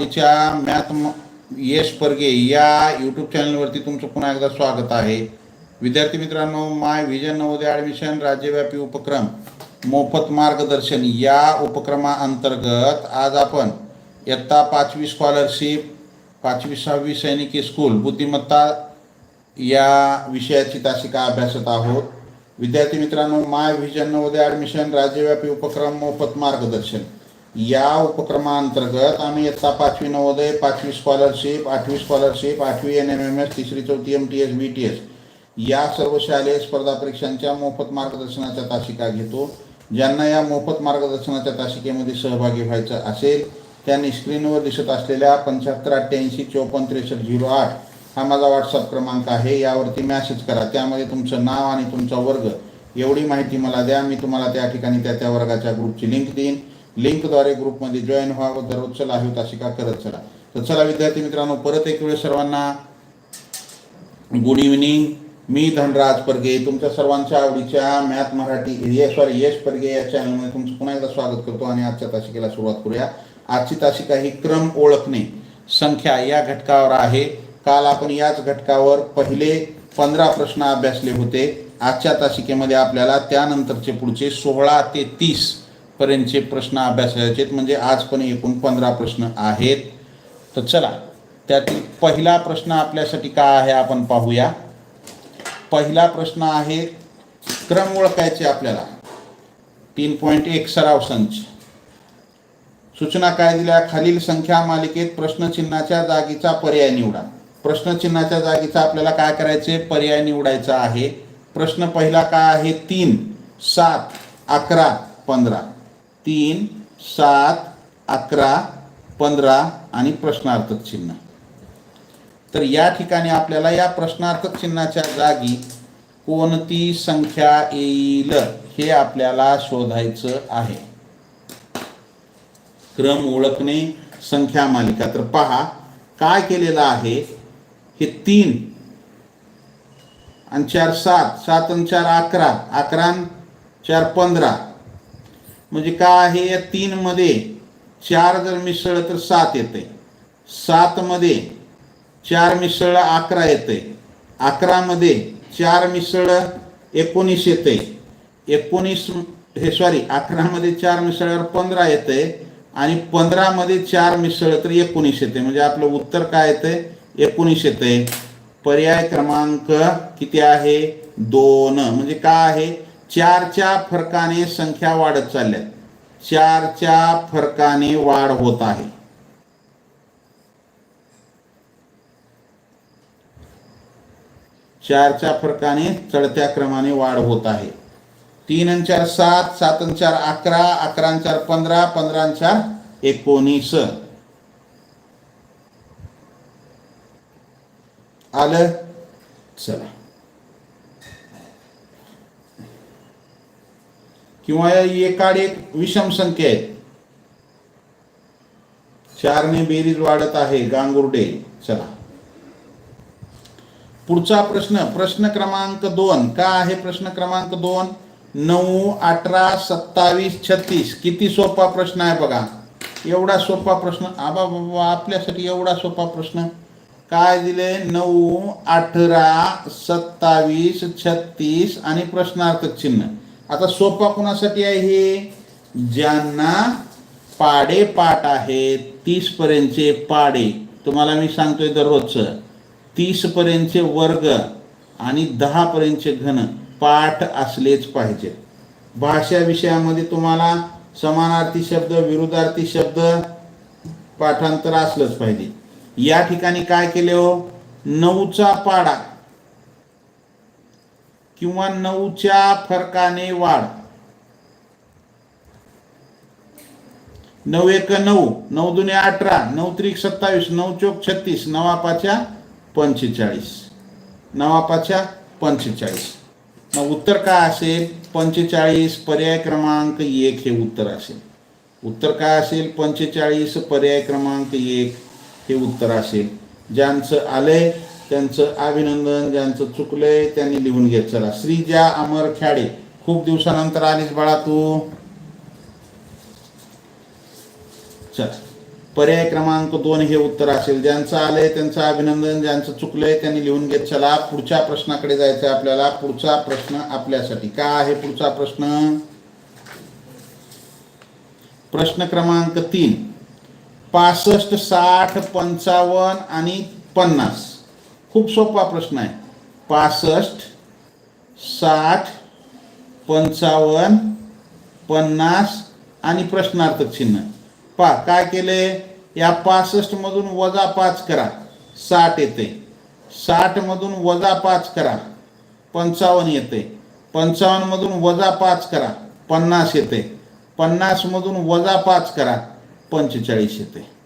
आवडीच्या मॅथ यश परगे या यूट्यूब चॅनलवरती तुमचं पुन्हा एकदा स्वागत आहे. विद्यार्थी मित्रांनो माय विजन नवोदय ॲडमिशन राज्यव्यापी उपक्रम मोफत मार्गदर्शन या उपक्रमाअंतर्गत आज आपण इयत्ता पाचवी स्कॉलरशिप पाचवी सहावी सैनिकी स्कूल बुद्धिमत्ता या विषयाची तासिका अभ्यासत आहोत. विद्यार्थी मित्रांनो माय व्हिजन नवोदय ॲडमिशन राज्यव्यापी उपक्रम मोफत मार्गदर्शन. या उपक्रमाअंतर्गत आम्ही इयत्ता पाचवी नवोदय पाचवी स्कॉलरशिप आठवी स्कॉलरशिप आठवी एन एम एम एस तिसरी चौथी M T S B T S या सर्व शालेय स्पर्धा परीक्षांच्या मोफत मार्गदर्शनाच्या तासिका घेतो. ज्यांना या मोफत मार्गदर्शनाच्या तासिकेमध्ये सहभागी व्हायचं असेल त्यांनी स्क्रीनवर दिसत असलेल्या पंच्याहत्तर अठ्ठ्याऐंशी चौपन्न त्रेसष्ट झिरो आठ हा माझा व्हॉट्सअप क्रमांक आहे. यावरती मॅसेज करा. त्यामध्ये तुमचं नाव आणि तुमचा वर्ग. एवढी माहिती मला द्या. मी तुम्हाला त्या ठिकाणी त्या त्या वर्गाच्या ग्रुपची लिंक देईन. लिंकद्वारे ग्रुपमध्ये जॉईन व्हावं चला हवी तासिका करत चला. तर चला विद्यार्थी मित्रांनो परत एक वेळ सर्वांना गुड इव्हनिंग मी धनराज परगे तुमच्या सर्वांच्या आवडीच्या मॅथ मराठी ये सॉरी यश परगे या चॅनलमध्ये तुमचं पुन्हा एकदा स्वागत करतो आणि आजच्या तासिकेला सुरुवात करूया. आजची तासिका ही क्रम ओळखणे संख्या या घटकावर आहे. काल आपण याच घटकावर पहिले पंधरा प्रश्न अभ्यासले होते. आजच्या तासिकेमध्ये आपल्याला त्यानंतरचे पुढचे सोळा ते तीस पर्यंतचे प्रश्न अभ्यासायचे आहेत. म्हणजे आज पण एकूण पंधरा प्रश्न आहेत. तर चला त्यातील पहिला प्रश्न आपल्यासाठी काय आहे आपण पाहूया. पहिला प्रश्न आहे क्रम ओळखायचे आपल्याला. तीन पॉईंट एक सराव संच. सूचना काय दिल्या? खालील संख्या मालिकेत प्रश्नचिन्हाच्या जागीचा पर्याय निवडा. प्रश्नचिन्हाच्या जागीचा आपल्याला काय करायचे? पर्याय निवडायचा आहे. प्रश्न पहिला काय आहे? तीन सात अकरा पंधरा. तीन सात अकरा पंधरा आणि प्रश्नार्थक चिन्ह. तर या ठिकाणी आपल्याला या प्रश्नार्थक चिन्हाच्या जागी कोणती संख्या येईल हे आपल्याला शोधायचं आहे. क्रम ओळखणे संख्या मालिका. तर पहा काय केलेलं आहे? हे तीन आणि चार सात. सात आणि चार अकरा. अकरा चार पंधरा. म्हणजे काय आहे या तीनमध्ये चार जर मिसळलं तर सात येते. सातमध्ये चार मिसळलं अकरा येते. अकरामध्ये चार मिसळलं एकोणीस येते. एकोणीस हे सॉरी अकरामध्ये चार मिसळल्यावर पंधरा येते आणि पंधरामध्ये चार मिसळलं तर एकोणीस येते. म्हणजे आपलं उत्तर काय येतंय एकोणीस येते. पर्याय क्रमांक किती आहे? दोन. म्हणजे काय आहे? चारच्या फरकाने संख्या वाढत चालल्या चारच्या फरकाने वाढ होत आहे. चारच्या फरकाने चढत्या क्रमाने वाढ होत आहे. तीन चार सात सात चार अकरा अकरा चार पंधरा पंधरा चार एकोणीस. आलं? चला. किंवा एकाड एक विषम संख्या आहे चारने बेरीज वाढत आहे गांगुर्डे. चला. पुढचा प्रश्न प्रश्न क्रमांक दोन. का आहे प्रश्न क्रमांक दोन? नऊ अठरा सत्तावीस छत्तीस. किती सोपा प्रश्न आहे बघा. एवढा सोपा प्रश्न. आबा बाबा आपल्यासाठी एवढा सोपा प्रश्न. काय दिले? नऊ अठरा सत्तावीस छत्तीस आणि प्रश्नार्थक चिन्ह. आता सोपा कुणासाठी आहे हे? ज्यांना पाडे पाठ आहेत तीस पर्यंतचे पाडे. तुम्हाला मी सांगतोय दररोजचं. तीस पर्यंतचे वर्ग आणि दहा पर्यंतचे घन पाठ असलेच पाहिजे. भाषा विषयामध्ये तुम्हाला समानार्थी शब्द विरुद्धार्थी शब्द पाठांतर असलंच पाहिजे. या ठिकाणी काय केले हो? नऊचा पाडा. किंवा नऊच्या फरकाने वाढ. नऊ एक नऊ नऊ दुने अठरा नऊ त्रिक सत्तावीस नऊ चोक छत्तीस नवा पाच्या पंचेचाळीस. नवा पाच्या पंचेचाळीस. मग उत्तर काय असेल? पंचेचाळीस पर्याय क्रमांक एक हे उत्तर असेल. उत्तर काय असेल? पंचेचाळीस पर्याय क्रमांक एक हे उत्तर असेल. ज्यांचं आलंय त्यांचं अभिनंदन ज्यांचं चुकलंय त्यांनी लिहून घेत चला. श्रीजा अमर खेडे खूप दिवसानंतर आलीस बाळा तू. चल. पर्याय क्रमांक दोन हे उत्तर असेल. ज्यांचं आलंय त्यांचं अभिनंदन ज्यांचं चुकलंय त्यांनी लिहून घेत चला. पुढच्या प्रश्नाकडे जायचं आपल्याला. पुढचा प्रश्न आपल्यासाठी. काय आहे पुढचा प्रश्न? प्रश्न क्रमांक तीन. पासष्ट साठ पंचावन्न आणि पन्नास. खूप सोपा प्रश्न आहे. पासष्ट साठ पंचावन्न पन्नास आणि प्रश्नार्थक चिन्ह. पा काय केले? या पासष्टमधून वजा पाच करा. साठ येते. साठमधून वजा पाच करा. पंचावन्न येते. पंचावन्नमधून वजा पाच करा. पन्नास येते. पन्नासमधून वजा पाच करा. पंचेचाळीस येते.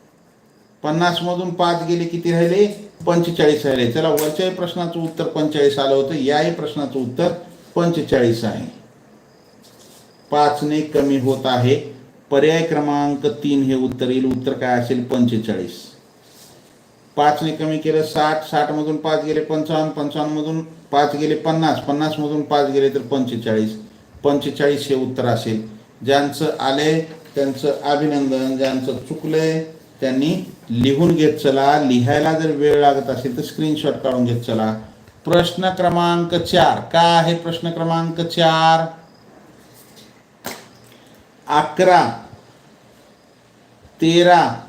पन्नास मधून पाच गेले किती राहिले? पंचेचाळीस राहिले. चला वरच्याही प्रश्नाचं उत्तर पंचेचाळीस आलं होतं याही प्रश्नाचं उत्तर पंचेचाळीस आहे. पाचने कमी होत आहे. पर्याय क्रमांक तीन हे उत्तर येईल. उत्तर काय असेल? पंचेचाळीस. पाचने कमी केलं साठ. साठमधून पाच गेले पंचावन्न. पंचावन्नमधून पाच गेले पन्नास. पन्नासमधून पाच गेले तर पंचेचाळीस. पंचेचाळीस हे उत्तर असेल. ज्यांचं आलंय त्यांचं अभिनंदन. ज्यांचं चुकलंय त्यांनी लिहून घेत चला लिहायला जर वेळ लागत असेल तर स्क्रीनशॉट काढून घेत चला. प्रश्न क्रमांक चार. काय आहे प्रश्न क्रमांक चार? अकरा तेरा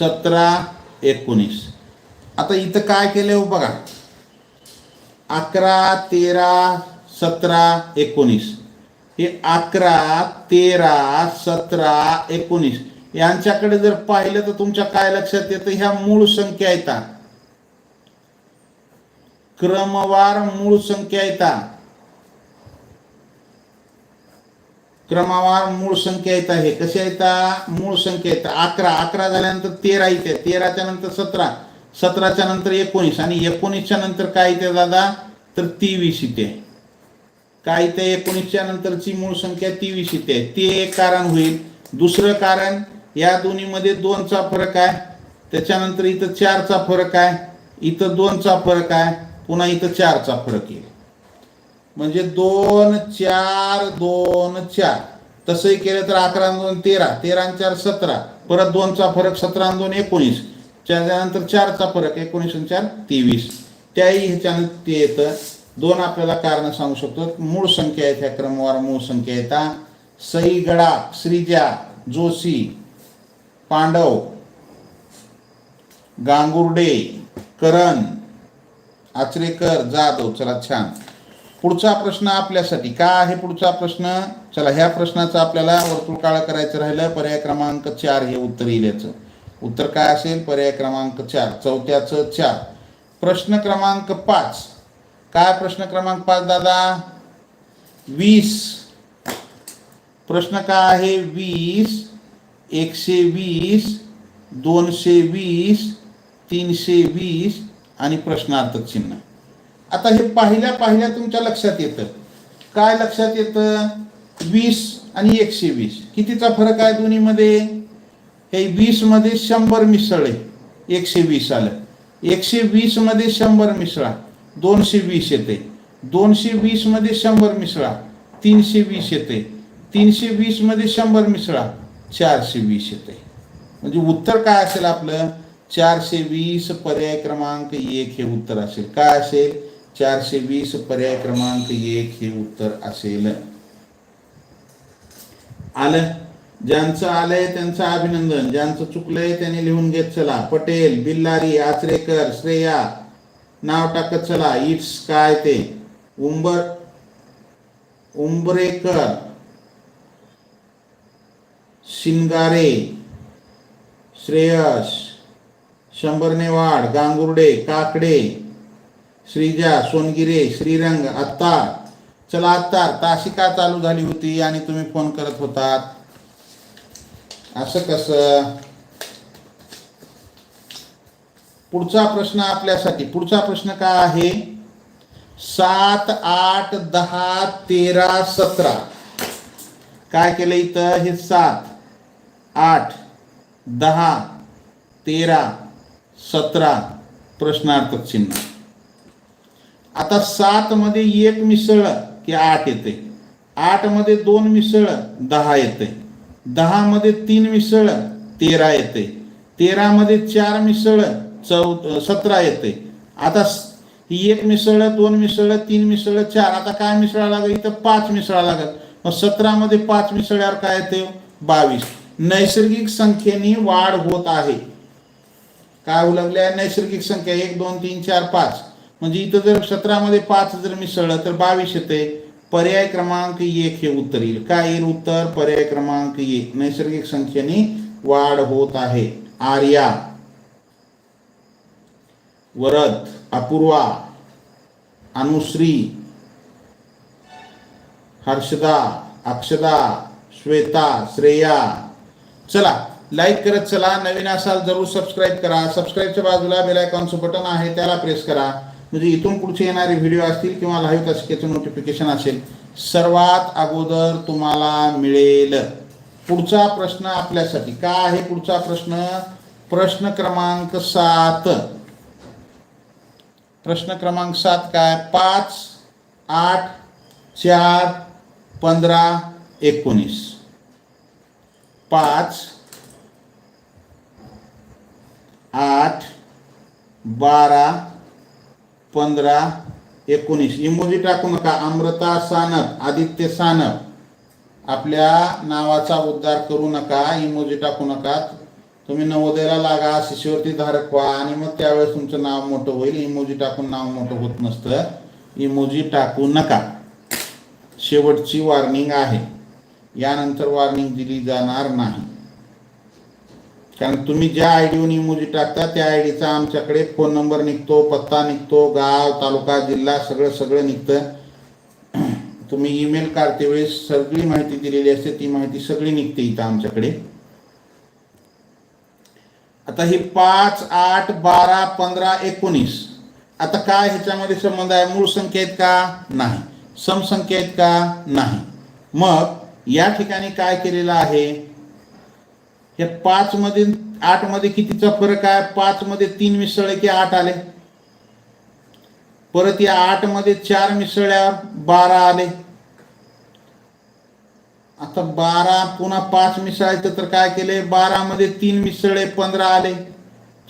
सतरा एकोणीस. आता इथं काय केलं हो बघा. अकरा तेरा सतरा एकोणीस. हे अकरा तेरा सतरा एकोणीस. यांच्याकडे जर पाहिलं तर तुमच्या काय लक्षात येतं? ह्या मूळ संख्या येतात क्रमवार मूळ संख्या येतात क्रमवार मूळ संख्या येत आहे कशा येतात मूळ संख्या येतात अकरा. अकरा झाल्यानंतर तेरा येते तेराच्या नंतर सतरा. सतराच्या नंतर एकोणीस. आणि एकोणीसच्या नंतर काय येते दादा? तर तेवीस येते काय येते एकोणीसच्या नंतरची मूळ संख्या तेवीस येते ते एक कारण होईल. दुसरं कारण या दोन्हीमध्ये दोनचा फरक आहे. त्याच्यानंतर इथं चारचा फरक आहे. इथं दोनचा फरक आहे. पुन्हा इथं चारचा फरक येईल. म्हणजे दोन चार दोन चार. तसंही केलं तर अकरा दोन तेरा. तेरा चार सतरा. परत दोनचा फरक सतरा दोन एकोणीस. त्याच्यानंतर चारचा फरक एकोणीस चार तेवीस. त्याही ह्याच्यानं ते येतं. दोन आपल्याला कारण सांगू शकतो. मूळ संख्या आहेत ह्या क्रमवार मूळ संख्या येतात सई गडा श्रीजा जोशी पांडव गांगुर्डे करण आचरेकर जाधव चला छान. पुढचा प्रश्न आपल्यासाठी काय आहे पुढचा प्रश्न? चला ह्या प्रश्नाचा आपल्याला वर्तुळ काळ करायचं राहिलं पर्याय क्रमांक चार हे उत्तर येईल याचं उत्तर काय असेल? पर्याय क्रमांक चार चौथ्याचं चार. प्रश्न क्रमांक पाच. काय प्रश्न क्रमांक पाच दादा? वीस. प्रश्न काय आहे? वीस. एकशे वीस दोनशे वीस तीनशे वीस आणि प्रश्नार्थक चिन्ह. आता हे पाहिल्या पाहिल्या तुमच्या लक्षात येतं. काय लक्षात येतं? वीस आणि एकशे वीस. कितीचा फरक आहे दोन्हीमध्ये? हे वीसमध्ये शंभर शंभर आहे. एकशे वीस आलं. एकशे वीसमध्ये शंभर मिसळा. दोनशे वीस येते. दोनशे वीसमध्ये शंभर मिसळा. तीनशे वीस येते. तीनशे वीसमध्ये शंभर मिसळा. चारशे वीस येते म्हणजे उत्तर काय असेल आपलं? चारशे वीस पर्याय क्रमांक एक हे उत्तर असेल. काय असेल? चारशे वीस पर्याय क्रमांक एक हे उत्तर असेल. आलं? ज्यांचं आलंय त्यांचं अभिनंदन. ज्यांचं चुकलंय त्यांनी लिहून घेत चला. पटेल बिल्लारी आचरेकर श्रेया नाव टाकत चला. इट्स काय ते? उंबर उंबरेकर. शिंगारे श्रेयस शंभरनेवाड गांगुर्डे काकडे श्रीजा सोनगिरे श्रीरंग आत्ता चला अत्तार तासिका चालू झाली होती आणि तुम्ही फोन करत होतात? असं कसं? पुढचा प्रश्न आपल्यासाठी. पुढचा प्रश्न काय आहे? सात आठ दहा तेरा सतरा. काय केलं इथं? हे सात. आठ दहा तेरा सतरा प्रश्नार्थक चिन्ह. आता सात मध्ये एक मिसळलं की आठ येते. आठमध्ये दोन मिसळ दहा येते. दहा मध्ये तीन मिसळ तेरा येते. तेरामध्ये चार मिसळ चौ सतरा येते. आता ही एक मिसळ दोन मिसळ तीन मिसळ चार. आता काय मिसळा लागेल? इथं पाच मिसळा लागेल. मग सतरामध्ये पाच मिसळ्यावर काय येते? बावीस. नैसर्गिक संख्येने वाढ होत आहे. काय होऊ लागल्या नैसर्गिक संख्या? एक दोन तीन चार पाच. म्हणजे इथं जर सतरामध्ये पाच जर मिसळलं तर बावीस येते. पर्याय क्रमांक एक हे उत्तर येईल. काय येईल उत्तर? पर्याय क्रमांक एक. नैसर्गिक संख्येने वाढ होत आहे. आर्या. वरद. अपूर्वा. अनुश्री. हर्षदा. अक्षदा. श्वेता. श्रेया. चला लाईक करत चला नवीन असाल जरूर सबस्क्राईब करा. सबस्क्राईबच्या बाजूला बेल आयकॉनचं बटन आहे त्याला प्रेस करा. म्हणजे इथून पुढचे येणारे व्हिडिओ असतील किंवा लाईव्ह तासिकेचं नोटिफिकेशन असेल सर्वात अगोदर तुम्हाला मिळेल. पुढचा प्रश्न आपल्यासाठी. काय आहे पुढचा प्रश्न? प्रश्न क्रमांक सात. प्रश्न क्रमांक सात काय? पाच आठ चार पंधरा एकोणीस. पाच आठ बारा पंधरा एकोणीस. इमोजी टाकू नका. अमृता सानप आदित्य सानप. आपल्या नावाचा उद्धार करू नका. इमोजी टाकू नका. तुम्ही नवोदयाला लागा शिष्यवृत्ती धारक व्हा आणि मग त्यावेळेस तुमचं नाव मोठं होईल. इमोजी टाकून नाव मोठं होत नसतं. इमोजी टाकू नका. शेवटची वॉर्निंग आहे. यानंतर वॉर्निंग दिली जाणार नाही. कारण तुम्ही ज्या आय डीवरून इमोजी टाकता त्या आय डीचा आमच्याकडे फोन नंबर निघतो पत्ता निघतो गाव तालुका जिल्हा सगळं सगळं निघतं. तुम्ही ईमेल काढते वेळेस सगळी माहिती दिलेली असते ती माहिती सगळी निघते इथं आमच्याकडे. आता ही पाच आठ बारा पंधरा एकोणीस. आता काय ह्याच्यामध्ये संबंध आहे? मूळ संख्या आहेत का? नाही. समसंख्या आहेत का? नाही. मग या ठिकाणी काय केलेलं आहे? हे पाच मध्ये आठमध्ये कितीचा फरक आहे? पाच मध्ये तीन मिसळले की आठ आले? परत या आठमध्ये चार मिसळल्यावर बारा आले. आता बारा पुन्हा पाच मिसळायचं तर काय केले? बारा मध्ये तीन मिसळले पंधरा आले.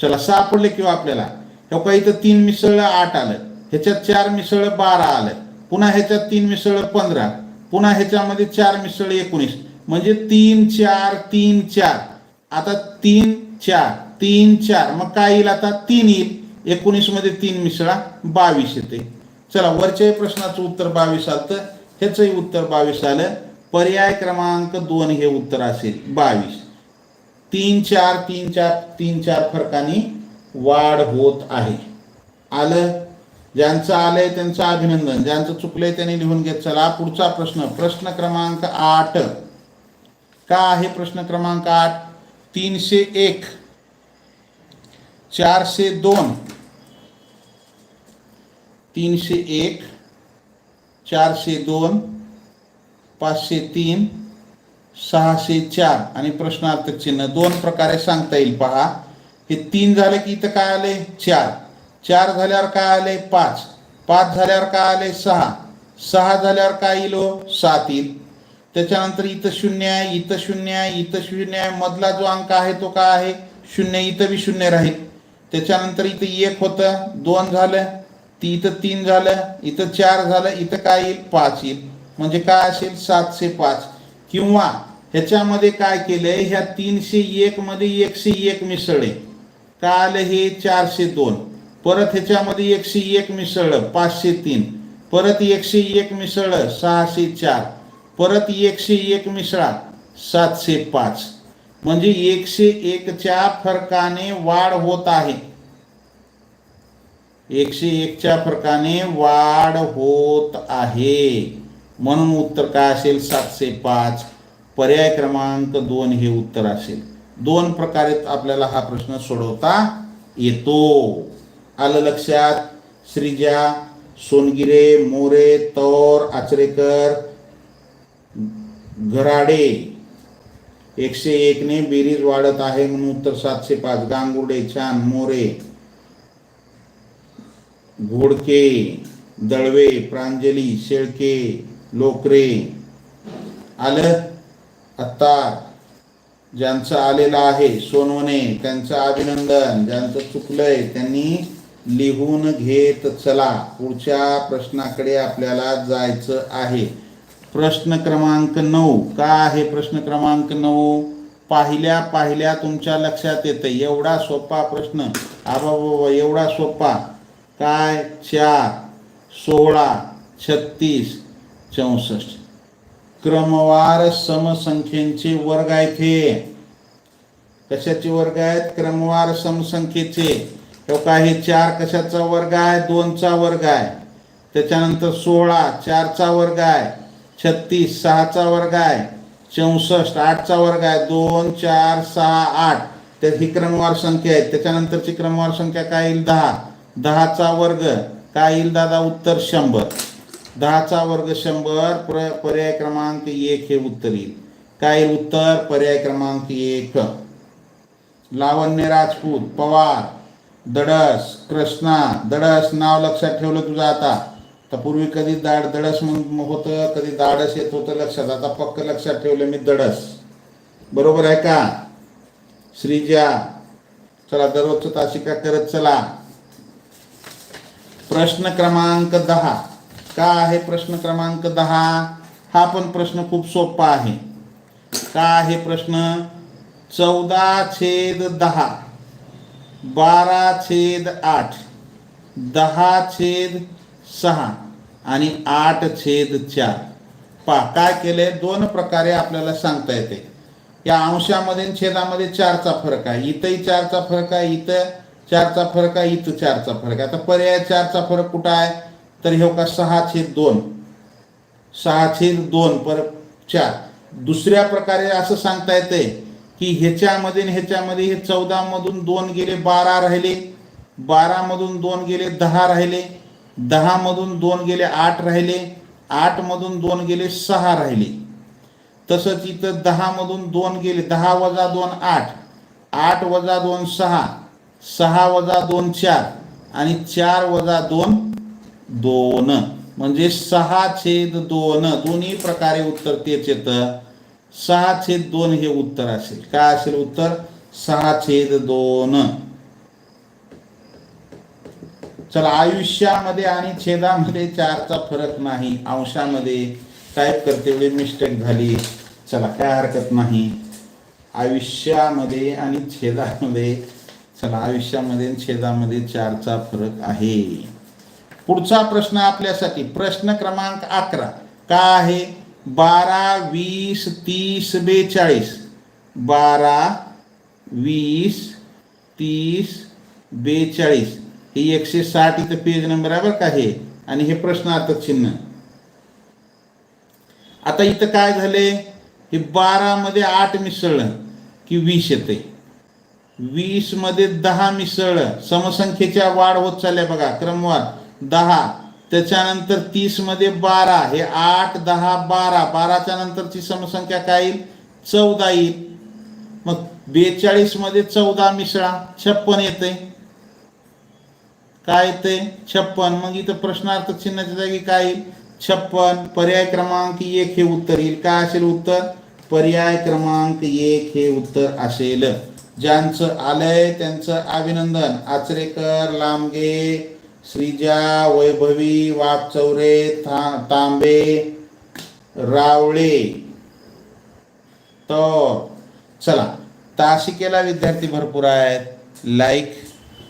चला सापडले किंवा आपल्याला? हे इथं तीन मिसळलं आठ आलं. ह्याच्यात चार मिसळलं बारा आलं. पुन्हा ह्याच्यात तीन मिसळलं पंधरा. पुन्हा ह्याच्यामध्ये चार मिसळ एकोणीस. म्हणजे तीन चार तीन चार. आता तीन चार तीन चार. मग काय येईल आता? तीन येईल. एकोणीसमध्ये तीन मिसळा बावीस येते. चला वरच्या प्रश्नाचं उत्तर बावीस आलं ह्याचंही उत्तर बावीस आलं. पर्याय क्रमांक दोन हे उत्तर असेल. बावीस. तीन चार तीन चार तीन चार फरकाने वाढ होत आहे. आलं? ज्यांचं आलंय त्यांचं अभिनंदन ज्यांचं चुकलंय त्यांनी लिहून घेत चला. पुढचा प्रश्न प्रश्न क्रमांक आठ. का आहे प्रश्न क्रमांक आठ? तीनशे एक चारशे दोन तीनशे एक चारशे दोन पाचशे तीन सहाशे चार. आणि प्रश्नार्थक चिन्ह दोन प्रकारे सांगता येईल. पहा हे तीन झाले की इथं काय आले चार. चार झाल्यावर काय आले? पाच. पाच झाल्यावर काय आले? सहा. सहा झाल्यावर काय येईल हो? सात येईल. त्याच्यानंतर इथं शून्य आहे इथं शून्य आहे इथं शून्य आहे. मधला जो अंक आहे तो काय आहे? शून्य. इथं बी शून्य राहील. त्याच्यानंतर इथं एक होतं दोन झालं ती इथं तीन झालं इथं चार झालं इथं काय येईल? पाच येईल. म्हणजे काय असेल? सातशे पाच. किंवा ह्याच्यामध्ये काय केलंय? ह्या तीनशे एक मध्ये एकशे एक मिसळे काय आलं? हे चारशे दोन. परत ह्याच्यामध्ये एकशे एक मिसळलं पाचशे तीन. परत एकशे एक मिसळलं सहाशे चार. परत एकशे एक मिसळा सातशे पाच. म्हणजे एकशे एकच्या फरकाने वाढ होत आहे. एकशे एकच्या फरकाने वाढ होत आहे. म्हणून उत्तर काय असेल? सातशे पाच. पर्याय क्रमांक दोन हे उत्तर असेल. दोन प्रकारे आपल्याला हा प्रश्न सोडवता येतो. आलं लक्षात श्रीजा सोनगिरे मोरे तौर आचरेकर घराडे. एकशे एकने बेरीज वाढत आहे म्हणून उत्तर सातशे पाच. गांगुडे छान. मोरे. घोडके दळवे प्रांजली शेळके लोकरे. आलं? आत्ता. ज्यांचं आलेलं आहे सोनवणे त्यांचं अभिनंदन. ज्यांचं चुकलंय त्यांनी लिहून घेत चला. पुढच्या प्रश्नाकडे आपल्याला जायचं आहे. प्रश्न क्रमांक नऊ. का आहे प्रश्न क्रमांक नऊ? पाहिल्या पाहिल्या तुमच्या लक्षात येतं. एवढा सोपा प्रश्न. आबा एवढा सोपा. काय? चार. सोळा. छत्तीस. चौसष्ट. क्रमवार समसंख्येचे वर्ग आहेत हे. कशाचे वर्ग आहेत? क्रमवार समसंख्येचे. का हे चार कशाचा वर्ग आहे? दोनचा वर्ग आहे. त्याच्यानंतर सोळा चारचा वर्ग आहे. छत्तीस सहाचा वर्ग आहे. चौसष्ट आठचा वर्ग आहे. दोन चार सहा आठ. तर ही क्रमवार संख्या आहे. त्याच्यानंतरची क्रमवार संख्या काय येईल? दहा. दहाचा वर्ग. काय येईल दादा? उत्तर शंभर. दहाचा वर्ग शंभर प्र पर्याय क्रमांक एक हे उत्तर येईल. काय येईल? उत्तर पर्याय क्रमांक एक. लावण्य राजपूत पवार. दडस कृष्णा दडस नाव लक्षात ठेवलं तुझं आता. तर पूर्वी कधी दाड दडस म्हणून होतं कधी दाडस येत होतं लक्षात. आता पक्क लक्षात ठेवलं मी दडस. बरोबर आहे का? श्रीजा चला दररोजचं तासिका करत चला. प्रश्न क्रमांक दहा. का आहे प्रश्न क्रमांक दहा? हा पण प्रश्न खूप सोपा आहे. का आहे प्रश्न? चौदा छेद दहा. बारा छेद आठ दहा छेद सहा आणि आठ छेद चार. पा काय केले दोन प्रकारे आपल्याला सांगता येते. या अंशामध्ये छेदामध्ये चारचा फरक आहे. इथंही चारचा फरक आहे इथं चारचा फरक आहे इथं चारचा फरक आहे. आता पर्याय चारचा फरक कुठं आहे? तर हे का सहा छेद दोन. सहा छेद दोन पर चार. दुसऱ्या प्रकारे असं सांगता येते की ह्याच्यामध्ये ह्याच्यामध्ये हे चौदा मधून दोन गेले बारा राहिले बारा मधून दोन गेले दहा राहिले दहा मधून दोन गेले आठ राहिले आठ मधून दोन गेले सहा राहिले. तसंच इथं दहा मधून दोन गेले दहा वजा दोन आठ आठ वजा दोन सहा सहा वजा दोन चार आणि चार वजा दोन दोन. म्हणजे सहा छेद दोन दोन्ही प्रकारे उत्तर तेच येतं. सहा छेद दोन हे उत्तर असेल. काय असेल उत्तर? सहा छेद दोन. चला आयुष्यामध्ये आणि छेदामध्ये चारचा फरक नाही. अंशामध्ये टाईप करते वेळी मिस्टेक झाली. चला काय हरकत नाही. आयुष्यामध्ये आणि छेदामध्ये चला आयुष्यामध्ये छेदामध्ये चारचा फरक आहे. पुढचा प्रश्न आपल्यासाठी. प्रश्न क्रमांक अकरा. का आहे? बारा वीस तीस बेचाळीस. बारा वीस तीस बेचाळीस. ही एकशे साठ इथं पेज नंबर आहे बरं का हे. आणि हे प्रश्नार्थक चिन्ह. आता इथं काय झाले? हे बारामध्ये आठ मिसळलं की वीस येते. वीसमध्ये दहा मिसळलं. समसंख्येच्या वाढ होत चालल्या बघा. क्रमवार दहा त्याच्यानंतर तीसमध्ये बारा हे आठ दहा बारा. बाराच्या नंतरची समसंख्या काय येईल? चौदा येईल. मग बेचाळीसमध्ये चौदा मिसळा छप्पन येते काय येते छप्पन. मग इथं प्रश्नार्थ चिन्हाच्या जागी काय येईल? छप्पन. पर्याय क्रमांक एक हे उत्तर येईल. काय असेल उत्तर? पर्याय क्रमांक एक हे उत्तर असेल. ज्यांचं आलंय त्यांचं अभिनंदन. आचरेकर लांबगे श्रीजा वैभवी वाघचौरे था तांबे रावळे. तर चला तासिकेला विद्यार्थी भरपूर आहेत. लाईक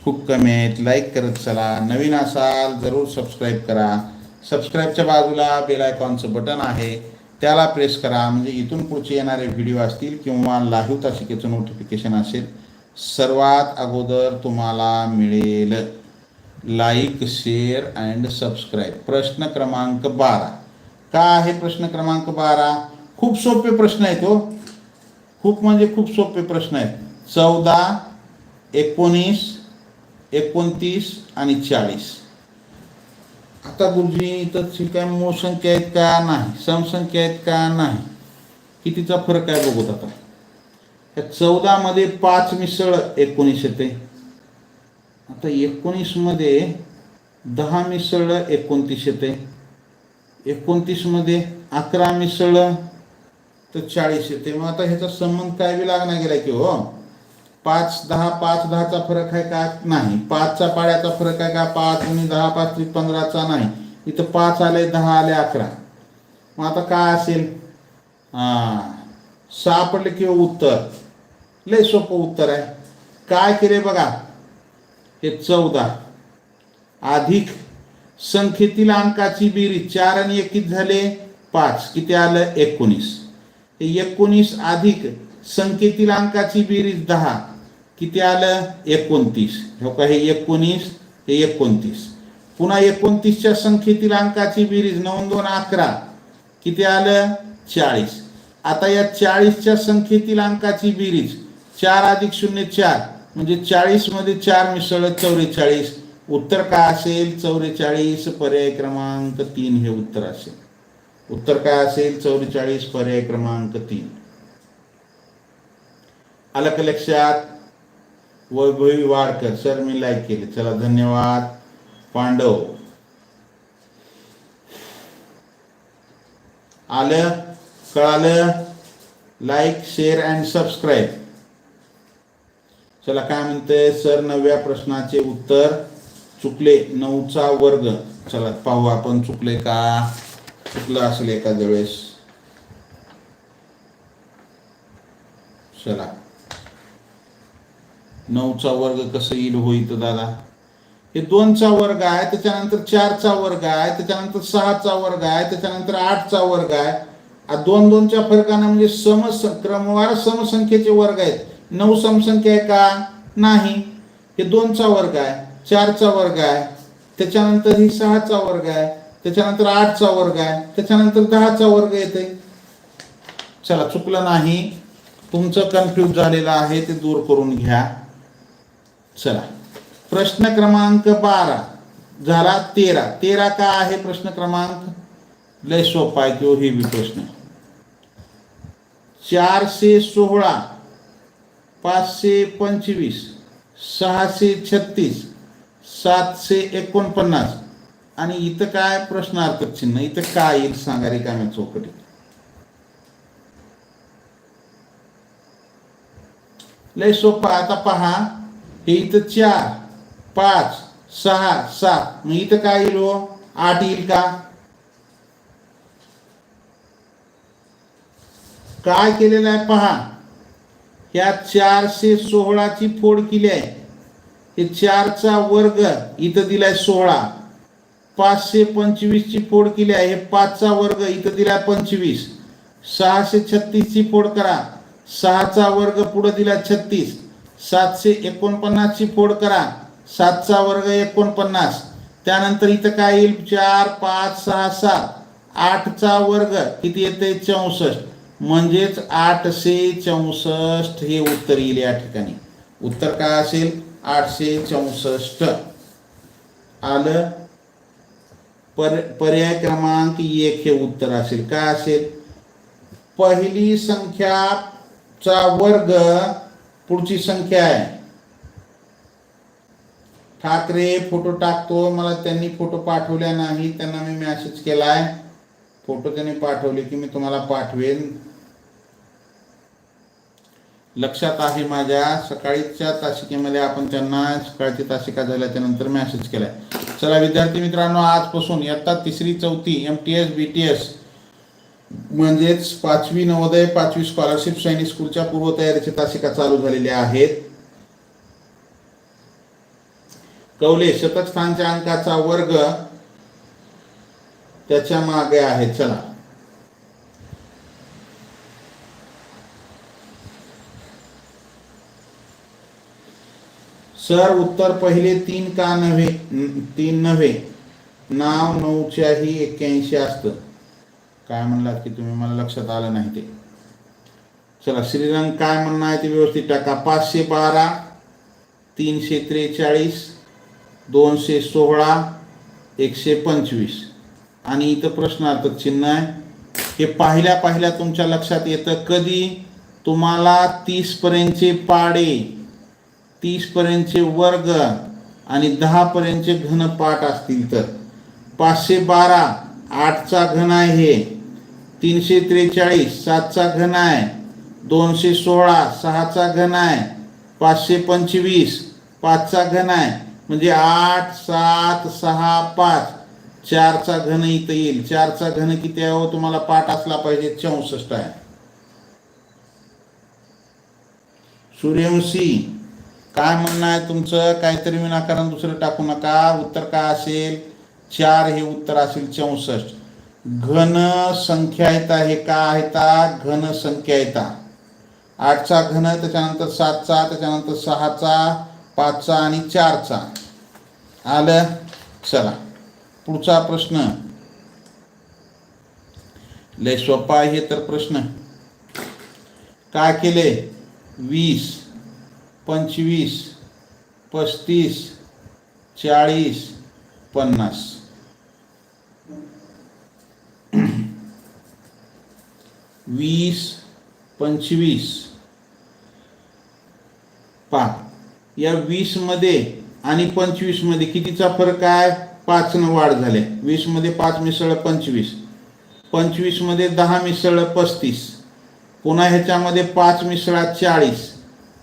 खूप कमी आहेत. लाईक करत चला. नवीन असाल जरूर सबस्क्राईब करा. सबस्क्राईबच्या बाजूला बेल आयकॉनचं बटन आहे. त्याला प्रेस करा. म्हणजे इथून पुढचे येणारे व्हिडिओ असतील किंवा लाईव्ह तासिकेचं नोटिफिकेशन असेल सर्वात अगोदर तुम्हाला मिळेल. Like share and subscribe. प्रश्न क्रमांक बारा. का आहे प्रश्न क्रमांक बारा? खूप सोपे प्रश्न आहेत हो. खूप म्हणजे खूप सोपे प्रश्न आहेत. चौदा एकोणीस एकोणतीस आणि चाळीस. आता गुरुजी इथं काय मूळ संख्या आहेत का नाही? समसंख्या आहेत का नाही? कितीचा फरक आहे बघूत आता. चौदामध्ये पाच मिसळ एकोणीस येते. आता एकोणीसमध्ये दहा मिसळलं एकोणतीस येते. एकोणतीसमध्ये अकरा मिसळलं तर चाळीस येते. मग आता ह्याचा संबंध काय बी लागणार गेला की हो पाच दहा पाच दहाचा फरक आहे का? नाही. पाचचा पाड्याचा फरक आहे का? पाच आणि दहा पाच पंधराचा नाही. इथं पाच आले दहा आले अकरा. मग आता काय असेल? हा सापडले किंवा उत्तर? लय सोपं उत्तर आहे. काय केले बघा? हे चौदा. अधिक संख्येतील अंकाची बेरीज चार आणि एकीत झाले? पाच. किती आलं? एकोणीस. हे एकोणीस अधिक संख्येतील अंकाची बेरीज दहा. किती आलं? एकोणतीस. हो का? हे एकोणीस हे एकोणतीस. पुन्हा एकोणतीसच्या संख्येतील अंकाची बेरीज नऊ दोन अकरा. किती आलं? चाळीस. आता या चाळीसच्या संख्येतील अंकाची बेरीज चार अधिक शून्य चार. म्हणजे चाळीसमध्ये चार मिसळ चौवेचाळीस उत्तर काय असेल? चौवेचाळीस पर्याय क्रमांक तीन हे उत्तर असेल. उत्तर काय असेल? चौवेचाळीस पर्याय क्रमांक तीन. आलं का लक्षात वैभवी वाडकर सर मी लाईक केले. चला धन्यवाद. पांडव. आलं? कळालं? लाईक शेअर अँड सबस्क्राईब चला काय म्हणते सर नवव्या प्रश्नाचे उत्तर. चुकले नऊचा वर्ग. चला पाहू आपण चुकले का? चुकलं असेल एखाद्या वेळेस. चला. नऊचा वर्ग कसं येईल होईल दादा? हे दोनचा वर्ग आहे त्याच्यानंतर चारचा वर्ग आहे त्याच्यानंतर सहाचा वर्ग आहे त्याच्यानंतर आठचा वर्ग आहे. दोन दोनच्या फरकानं म्हणजे सम क्रमवार समसंख्येचे वर्ग आहेत. नऊ समसंख्या आहे का? नाही. हे दोनचा वर्ग आहे चारचा वर्ग आहे त्याच्यानंतर ही सहाचा वर्ग आहे त्याच्यानंतर आठचा वर्ग आहे त्याच्यानंतर दहाचा वर्ग येते. चला चुकलं नाही. तुमचं कन्फ्यूज झालेलं आहे ते दूर करून घ्या. चला. प्रश्न क्रमांक बारा. झाला तेरा. तेरा का आहे प्रश्न क्रमांक? लय सोपा आहे किंवा हे हो, बी प्रश्न. चारशे सोहळा पाचशे पंचवीस सहाशे छत्तीस सातशे एकोणपन्नास. आणि इथं काय प्रश्नार्थक चिन्ह? इथं काय येईल सांगा रिकाम्या चौकटीत लय सोपा. आता पहा. हे इथं चार पाच सहा सात. मग इथं काय येईल हो? आठ येईल का? काय केलेलं आहे? पहा. या चारशे सोहळाची फोड केली आहे. हे चारचा वर्ग इथं दिलाय सोळा. पाचशे पंचवीसची फोड केली आहे. हे पाचचा वर्ग इथं दिलाय पंचवीस. सहाशे छत्तीसची फोड करा. सहाचा वर्ग पुढं दिला छत्तीस. सातशे एकोणपन्नासची फोड करा. सातचा वर्ग एकोणपन्नास. त्यानंतर इथं काय येईल? चार पाच सहा सात. आठचा वर्ग किती येते चौसष्ट. म्हणजेच आठशे चौसष्ट हे उत्तर येईल या ठिकाणी. उत्तर काय असेल? आठशे चौसष्ट. आलं? पर पर्याय क्रमांक एक हे उत्तर असेल. काय असेल? पहिली संख्याचा वर्ग पुढची संख्या आहे. ठाकरे फोटो टाकतो. मला त्यांनी फोटो पाठवल्या नाही. त्यांना मी मेसेज केलाय. फोटो त्याने पाठवले की मी तुम्हाला पाठवेन. लक्षात आहे माझ्या सकाळीच्या तासिकेमध्ये आपण त्यांना सकाळची तासिका झाल्याच्यानंतर मॅसेज केला चला विद्यार्थी मित्रांनो आजपासून इयत्ता तिसरी चौथी M T S B T S म्हणजेच पाचवी नवोदय पाचवी स्कॉलरशिप सैनिक स्कूलच्या पूर्वतयारीची तासिका चालू झालेल्या आहेत. कवले शतकस्थानच्या अंकाचा वर्ग त्याच्यामागे आहे. चला. सर उत्तर पहिले तीन का नव्हे? तीन नव्हे. नाव नऊच्याही एक्क्याऐंशी असतं. काय म्हणलात की तुम्ही? मला लक्षात आलं नाही ते. चला श्रीरंग काय म्हणणं आहे ते व्यवस्थित टाका. पाचशे बारा तीनशे त्रेचाळीस दोनशे सोळा एकशे पंचवीस. आणि इथं प्रश्नार्थक चिन्ह आहे. हे पाहिल्या पाहिल्या तुमच्या लक्षात येतं. कधी? तुम्हाला तीसपर्यंतचे पाडे तीसपर्यंतचे वर्ग आणि दहापर्यंतचे घन पाठ असतील तर. पाचशे बारा आठचा घन आहे हे. तीनशे त्रेचाळीस सातचा घन आहे. दोनशे सोळा सहाचा घन आहे. पाचशे पंचवीस पाचचा घन आहे. म्हणजे आठ सात सहा पाच. चारचा घन इथं येईल. चारचा घन किती आहे हो? तुम्हाला पाठ असला पाहिजे चौसष्ट आहे. सूर्यवंशी काय म्हणणं आहे तुमचं? काहीतरी विनाकारण दुसरं टाकू नका. उत्तर काय असेल? चार हे उत्तर असेल चौसष्ट. घन संख्या येता हे का आहेता? घन संख्या येता आठचा घन त्याच्यानंतर सातचा त्याच्यानंतर सहाचा पाचचा आणि चारचा. आलं? चला. पुढचा प्रश्न. लय सोपा आहे तर प्रश्न. काय केले? वीस पंचवीस पस्तीस चाळीस पन्नास. वीस पंचवीस. पा या वीसमध्ये आणि पंचवीसमध्ये कितीचा फरक आहे? पाचनं वाढ झाल्या वीसमध्ये पाच मिसळ पंचवीस. पंचवीसमध्ये दहा मिसळ पस्तीस. पुन्हा ह्याच्यामध्ये पाच मिसळा चाळीस.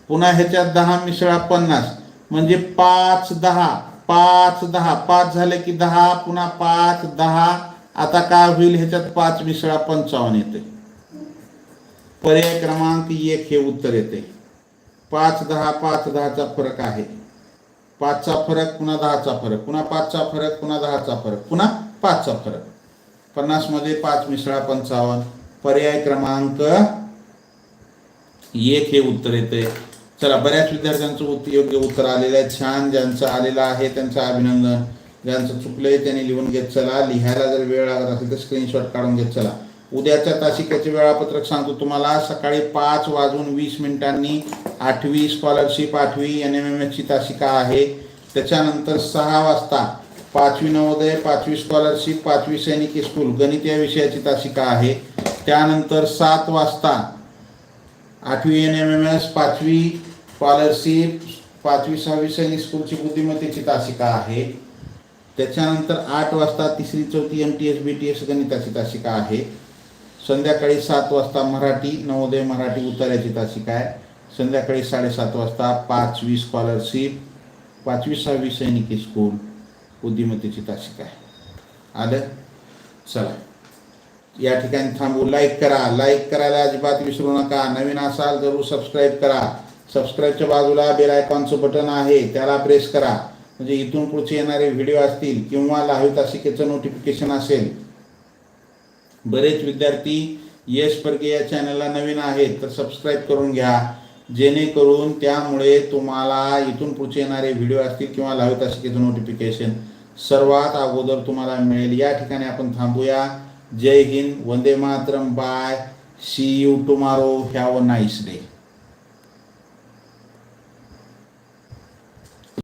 पुन्हा ह्याच्यात दहा मिसळा पन्नास. म्हणजे पाच दहा पाच दहा. पाच झाले की दहा पुन्हा पाच दहा. आता काय होईल? ह्याच्यात पाच मिसळा पंचावन्न येते. पर्याय क्रमांक एक हे उत्तर येते. पाच दहा पाच दहाचा फरक आहे. पाचचा फरक पुन्हा दहाचा फरक पुन्हा पाचचा फरक पुन्हा दहाचा फरक पुन्हा पाचचा फरक. पन्नासमध्ये पाच मिसळा पंचावन्न. पर्याय क्रमांक एक हे उत्तर येते चला बऱ्याच विद्यार्थ्यांचं योग्य उत्तर आलेलं आहे. छान ज्यांचं आलेलं आहे त्यांचं अभिनंदन. ज्यांचं चुकलंय त्यांनी लिहून घेत चला. लिहायला जर वेळ लागत असेल तर स्क्रीनशॉट काढून घेत चला. उद्याच्या तासिकेचे वेळापत्रक सांगतो तुम्हाला. सकाळी पाच वाजून वीस मिनिटांनी आठवी स्कॉलरशिप आठवी एन एम एम एसची तासिका आहे. त्याच्यानंतर सहा वाजता पाचवी नवोदय पाचवी स्कॉलरशिप पाचवी सैनिकी स्कूल गणित या विषयाची तासिका आहे. त्यानंतर सात वाजता आठवी एन एम एम एस पाचवी स्कॉलरशिप पाचवी सहावी सैनिक स्कूलची बुद्धिमत्तेची तासिका आहे. त्याच्यानंतर आठ वाजता तिसरी चौथी M T S B T S गणिताची तासिका आहे. संध्याकाळी सात वाजता मराठी नवोदय मराठी उतार्याची तासिका आहे. संध्याकाळी साडेसात वाजता पाचवी स्कॉलरशिप पाचवी सहावी सैनिकी स्कूल बुद्धिमत्तेची तासिका आहे. आलं? चला. या ठिकाणी थांबू. लाईक करा. लाईक करायला अजिबात विसरू नका. नवीन असाल जरूर सबस्क्राईब करा. सबस्क्राईबच्या बाजूला बेल आयकॉनचं बटन आहे. त्याला प्रेस करा. म्हणजे इथून पुढचे येणारे व्हिडिओ असतील किंवा लाईव्ह तासिकेचं नोटिफिकेशन असेल बरेच विद्यार्थी यश परके या चॅनलला नवीन आहेत तर सबस्क्राईब करून घ्या. जेणेकरून त्यामुळे तुम्हाला इथून पुढचे येणारे व्हिडिओ असतील किंवा लावत असतील नोटिफिकेशन सर्वात अगोदर तुम्हाला मिळेल. या ठिकाणी आपण थांबूया. जय हिंद. वंदे Mataram. Bye see you tomorrow have a nice day